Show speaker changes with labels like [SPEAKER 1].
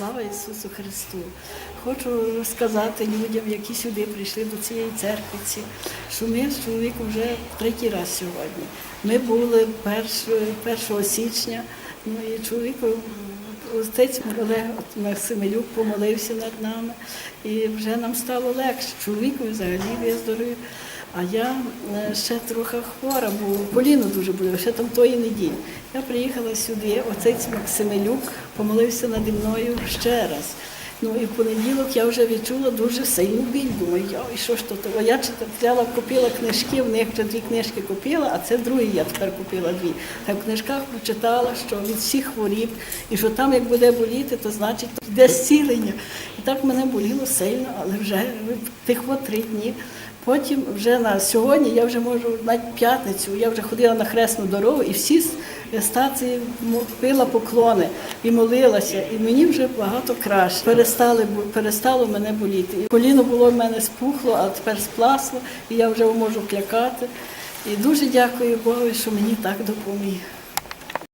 [SPEAKER 1] Слава Ісусу Христу! Хочу розказати людям, які сюди прийшли до цієї церкви, що ми з чоловіком вже третій раз сьогодні. Ми були 1, 1 січня, ну і отець Олег Максимилюк помолився над нами, і вже нам стало легше. Чоловікові взагалі виздоровів. А я е, ще трохи хвора, бо коліно дуже боліло, ще там тої неділі. Я приїхала сюди, отець Максимилюк помолився наді мною ще раз. Ну і в понеділок я вже відчула дуже сильну біль. Думаю, я, і що ж то? Я читала, купила книжки, в них вже дві книжки купила, а це другі я тепер купила дві. Та в книжках прочитала, що від всіх хворіб, і що там як буде боліти, то значить йде зцілення. І так мене боліло сильно, але вже тих три дні. Потім вже на сьогодні я вже можу навіть п'ятницю, я вже ходила на хресну дорогу і всі стації пила поклони і молилася. І мені вже багато краще. Перестали перестало мене боліти. І коліно було в мене спухло, а тепер спласло, і я вже можу клякати. І дуже дякую Богу, що мені так допоміг.